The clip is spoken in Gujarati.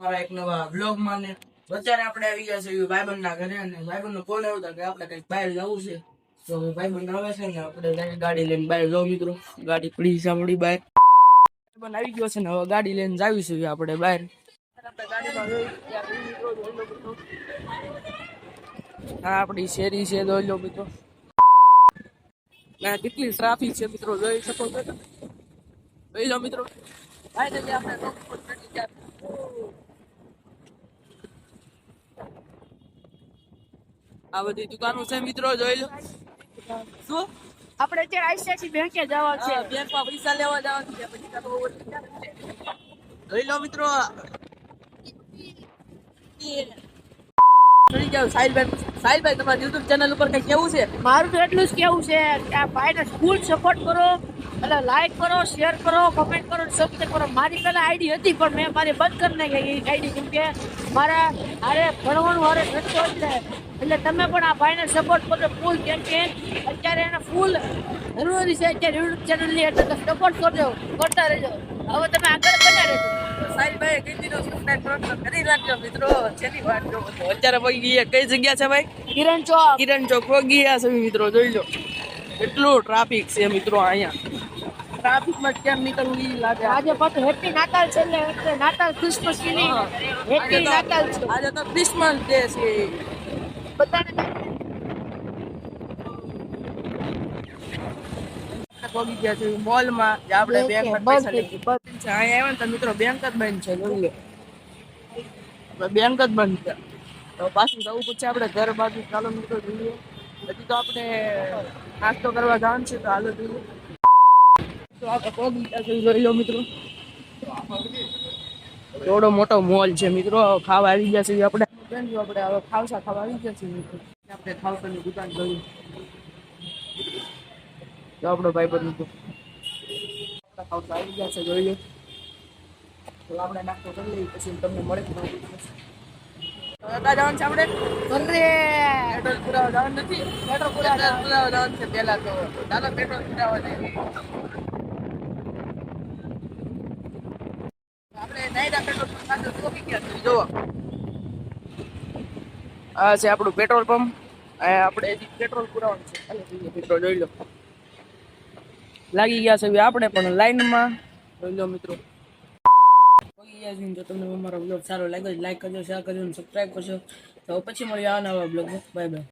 મારા એક નવા બ્લોગમાં ને અત્યારે આપણે આવી ગયા છે ભાઈબંધ ના ઘરે અને ભાઈબંધ નો ફોન આવ્યો કે આપણે કંઈક બહાર જવું છે. તો ભાઈબંધ આવે છે ને આપણે ગાડી લઈને બહાર જવું મિત્રો. ગાડી પડી આપણી બહાર. ભાઈબંધ આવી ગયો છે ને હવે ગાડી લઈને જાવીશું આપણે બહાર. આ આપણી શેરી છે, જોઈ લો મિત્રો. ના કેટલી ટ્રાફિક છે મિત્રો, જોઈ શકો છો? જોઈ લો મિત્રો. ભાઈ આપણે રોડ પર ચડી ગયા. આ બધી દુકાનો છે મિત્રો જોઈ લો. શું? આપણે અત્યારે આઈસીઆઈસી બેંકે જવા છે. બેંકમાં પૈસા લેવા જવા છે જોઈ લો મિત્રો. ચડી જાવ સાહિલભાઈ. સાહિલભાઈ, તમારા યુટ્યુબ ચેનલ ઉપર કઈ કેવું છે? મારું તો એટલું જ કેવું છે કે આ ભાઈને ફૂલ સપોર્ટ કરો એટલે લાઈક કરો શેર કરો કમેન્ટ કરો સબસ્ક્રાઈબ કરો. મારી પહેલાં આઈડી હતી, પણ મેં મારી બંધ કરી નાખી એ આઈડી કેમ કે મારા અરે ભણવાનું હારે ઘટતો એટલે એટલે તમે પણ આ ભાઈને સપોર્ટ કરો. ફૂલ કેમ કે અત્યારે એને ફૂલ જરૂરી છે અત્યારે યુટ્યુબ ચેનલની એટલે સપોર્ટ કરજો, કરતા રહેજો. હવે તમે આગળ કરતા રહેજો. સાહિલભાઈ કઈ દીધો સબસ્ક્રાઇબ કરી રાખજો મિત્રો. છેલ્લી વાત જો અત્યારે પગી ગયા. કઈ જગ્યા છે ભાઈ? કિરણ ચોક. કિરણ ચોક. પગી ગયા છે મિત્રો જોઈ લો. કેટલું ટ્રાફિક છે મિત્રો અહીંયા. ટ્રાફિકમાં કેમ નીકળવું એ લાગે. આજે પાછું હેપી નાતાલ છે એટલે એટલે નાતાલ ક્રિસમસની હેપી નાતાલ છે. આજે તો ક્રિસમસ ડે છે. બધાને પગી ગયા છે મોલમાં જે આપણે બેંકમાં પૈસા લઈ ગયું, છે અહીંયા આવ્યા ને તો મિત્રો બેંક જ બંધ છે જોઈ લો. બેંક જ બંધ છે. તો પાછું જવું પછી આપણે ઘર બાજુ ચાલો મિત્રો જોઈએ. હજી તો આપણે નાસ્તો કરવા જવાનું છે તો હાલો જોઈએ. તો આપણે પગી ગયા છે જોઈ લો મિત્રો. થોડો મોટો મોલ છે મિત્રો. ખાવા આવી ગયા છે આપણે. આપણે હવે ખાવસા ખાવા આવી ગયા છે મિત્રો. આપણે ખાવસાની દુકાન જોઈ જો આપણો ભાઈ બધું આવી ગયા છે જોઈ લો. તો આપણે નાસ્તો કરી લઈએ પછી તમને મળે જવાનું છે આપણે? અરે પેટ્રોલ પુરાવા જવાનું નથી. પેટ્રોલ પુરાવા જવાનું. છે પહેલા તો. ચાલો પેટ્રોલ પુરાવા જઈએ આપણે નાયરા પેટ્રોલ પંપ ચોકી ગયા છે જુઓ. આ છે આપણું પેટ્રોલ પંપ. આપણે પેટ્રોલ પુરાવાનું છે. પેટ્રોલ જોઈ લો. લાગી ગયા છે આપણે પણ લાઈનમાં. લો મિત્રો. પગી ગયા છે જો તમને અમારો બ્લોગ સારો લાગ્યો લાઈક કરજો શેર કરજો અને સબસ્ક્રાઈબ કરજો. તો પછી મળીએ આ નવા બ્લોગમાં બાય બાય